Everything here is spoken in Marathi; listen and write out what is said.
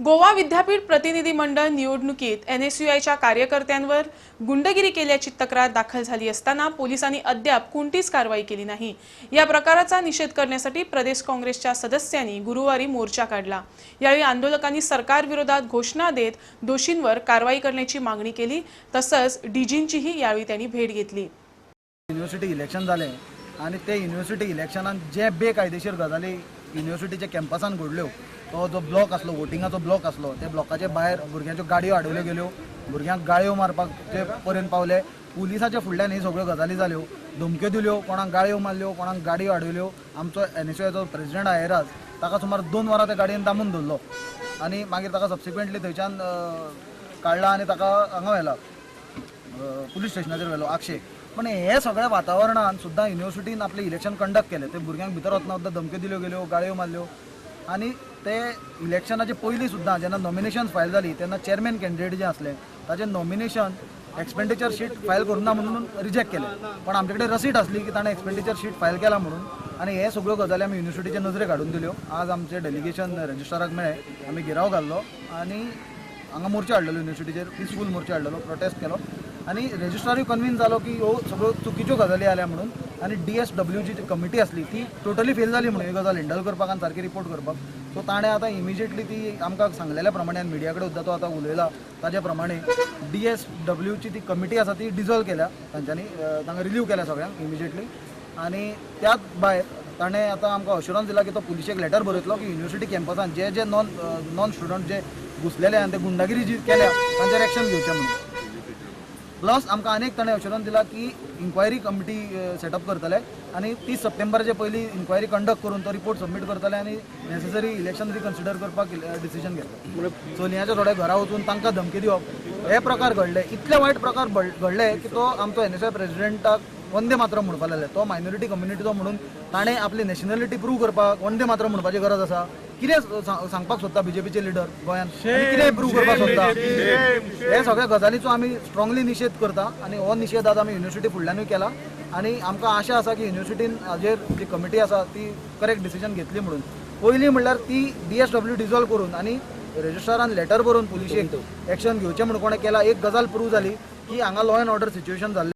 गोवा विद्यापीठ प्रतिनिधी मंडळ निवडणुकीत एनएसयूआयच्या कार्यकर्त्यांवर गुंडगिरी केल्याची तक्रार दाखल झाली असताना पोलिसांनी अद्याप कोणतीच कारवाई केली नाही. या प्रकाराचा निषेध करण्यासाठी प्रदेश काँग्रेसच्या सदस्यांनी गुरुवारी मोर्चा काढला. यावेळी आंदोलकांनी सरकारविरोधात घोषणा देत दोषींवर कारवाई करण्याची मागणी केली तसंच डीजींचीही यावेळी त्यांनी भेट घेतली. युनिव्हर्सिटी इलेक्शन झाले आणि ते युनिव्हर्सिटी इलेक्शनात जे बेकायदेशीर गजाली युनिव्हर्सिटीच्या कॅम्पसान घडल्यो तो जो ब्लॉक आसलो वोटिंगाचो ब्लॉक आसलो त्या ब्लॉकाचे भायर भुरग्यांच्यो गाडयो आडवल्यो गेल्यो. भुरग्यांक गाळयो मारपाक ते पर्यंत पावले. पुलिसाच्या फुडल्यान ही सगळ्यो गजाली जाल्यो. धमक्यो दिल्यो कोणाक गाळयो मारल्यो कोणाक गाडयो आडवल्यो. आमचो एन एस ओचो प्रेसिडेंट आयराज ताका सुमार दोन वरां त्या गाडयेन दामून दवरलो आनी मागीर ताका सबसिक्वेंटली थंयच्यान काडला आनी ताका हांगा व्हेला. पुलीस स्टेशनाचेर व्हेलो. आक्षे पण हे सगळ्या वातावरणान सुद्दां युनिव्हर्सिटीन आपलें इलेक्शन कंडक्ट केले. ते भुरग्यांक भितर वतना सुद्दां धमक्यो दिल्यो गेल्यो गाळयो मारल्यो. आनी ते इलेक्शनाचे पयलीं सुद्दां जेन्ना नॉमिनेशन फायल जाली तेन्ना चेअरमॅन कॅन्डिडेट जे आसले ताचें नॉमिनेशन एक्सपेंडिचर शीट फायल करुना म्हणून रिजेक्ट केलें. पण आमचे कडेन रसीट आसली की ताणें एक्सपेंडिचर शीट फायल केला म्हणून. आनी हे सगळ्यो गजाली आमी युनिव्हर्सिटीचे नजरे काडून दिल्यो आज आमचे डेलिगेशन रजिस्ट्राराक मेळ्ळें आमी गिराव घाल्लो आनी हांगा मोर्चा हाडलेलो युनिव्हर्सिटीचेर पिसफूल मोर्चा हाडलेलो प्रोटेस्ट केलो. आनी रजिस्ट्रारूय कन्विन्स जालो की ह्यो सगळ्यो चुकीच्यो गजाली आल्या म्हणून. आनी डी एस डब्ल्यूची जी कमिटी आसली ती टोटली फेल जाली म्हणून. ही गजाल हँडल करपाक सारकी रिपोर्ट करपाक. सो ताणें आतां इमिजिएटली ती आमकां सांगलेल्या प्रमाणे आनी मिडिया कडेन सुद्दां तो आतां उलयला ताज्या प्रमाणे डी एस डब्ल्यूची ती कमिटी आसा ती डिझॉल्व केल्या. तांच्यांनी तांकां रिलीव केल्या सगळ्यांक इमिजिएटली आनी त्याच भायर ताणें आतां आमकां अश्युरन्स दिला की तो पुलिशेक लेटर बरयतलो की युनिवर्सिटी कॅम्पसांत जे जे नॉन नॉन स्टुडंट जे घुसलेले आनी ते गुंडागिरी जी केल्या तांचेर एक्शन घेवचें म्हणून. प्लस आमकां आनीक ताणें अशुरन्स दिला की इन्क्वायरी कमिटी सेटअप करतले आनी तीस सप्टेंबराचे पयलीं इन्क्वायरी कंडक्ट करून तो रिपोर्ट सबमीट करतले आनी नेसेसरी इलेक्शन रिकन्सिडर करपाक डिसिजन घेतले. सोनियाच्या थोड्या घरा वचून तांकां धमकी दिवप हे प्रकार घडले. इतले वायट प्रकार घडले की तो आमचो एन एस आय प्रेसिडेंटाक वंदे मातरम म्हणपाक लागले तो मायनॉरिटी कम्युनिटीचो म्हणून ताणें आपली नॅशनॅलिटी प्रूव करपाक वंदे मातरम म्हणपाची गरज आसा. कितें सा- सांगपाक सोदता बीजेपीचे लिडर गोंयान. आनी कितें प्रूव करपाक सोदता? हे सगळ्या गजालीचो आमी स्ट्रॉंगली निशेध करता आनी हो निशेध आज आमी युनिव्हर्सिटी फुडल्यानूय केला. आनी आमकां आशा आसा की युनिव्हर्सिटीन हाजेर जी कमिटी आसा ती करेक्ट डिसिजन घेतली म्हणून. पयलीं म्हणल्यार ती डी एस डब्ल्यू डिजॉल्व करून आनी रेजिस्ट्रारान लेटर बरोवन पुलिशेक एक्शन घेवचें म्हणून कोणें केला. एक गजाल प्रूव जाली की हांगा लॉ अँड ऑर्डर सिच्युएशन जाल्लें